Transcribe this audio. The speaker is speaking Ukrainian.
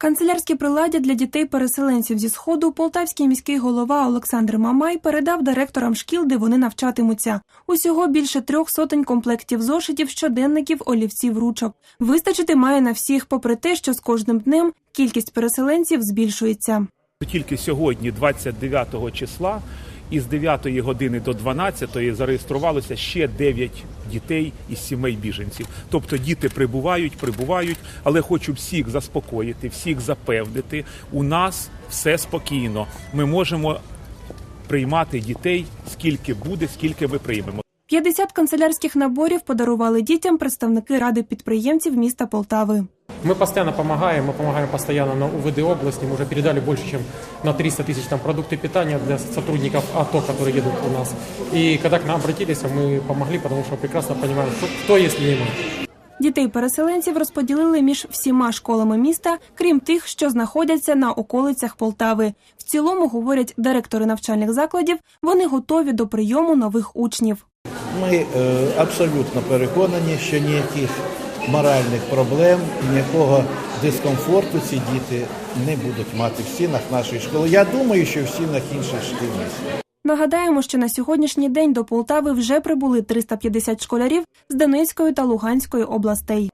Канцелярські приладдя для дітей-переселенців зі сходу полтавський міський голова Олександр Мамай передав директорам шкіл, де вони навчатимуться. Усього більше трьох сотень комплектів зошитів, щоденників, олівців, ручок. Вистачити має на всіх, попри те, що з кожним днем кількість переселенців збільшується. Тільки сьогодні, 29 числа, із 9 години до 12 зареєструвалося ще 9 дітей із сімей біженців. Тобто діти прибувають, прибувають, але хочу всіх заспокоїти, всіх запевнити. У нас все спокійно. Ми можемо приймати дітей скільки буде, скільки ми приймемо. 50 канцелярських наборів подарували дітям представники ради підприємців міста Полтави. Мы постоянно помогаем, мы помогаем постоянно на УВД области. Мы уже передали больше, чем на 300 тысяч там, продукты питания для сотрудников АТО, которые едут у нас. И когда к нам обратились, мы помогли, потому что прекрасно понимаем, кто, кто если не мы. Дітей-переселенців розподілили між всіма школами міста, крім тих, що знаходяться на околицях Полтави. В цілому, говорять директори навчальних закладів, вони готові до прийому нових учнів. Ми е, абсолютно переконані, що ніяких моральних проблем, ніякого дискомфорту ці діти не будуть мати в стінах нашої школи. Я думаю, що в стінах інших шкіл. Нагадаємо, що на сьогоднішній день до Полтави вже прибули 350 школярів з Донецької та Луганської областей.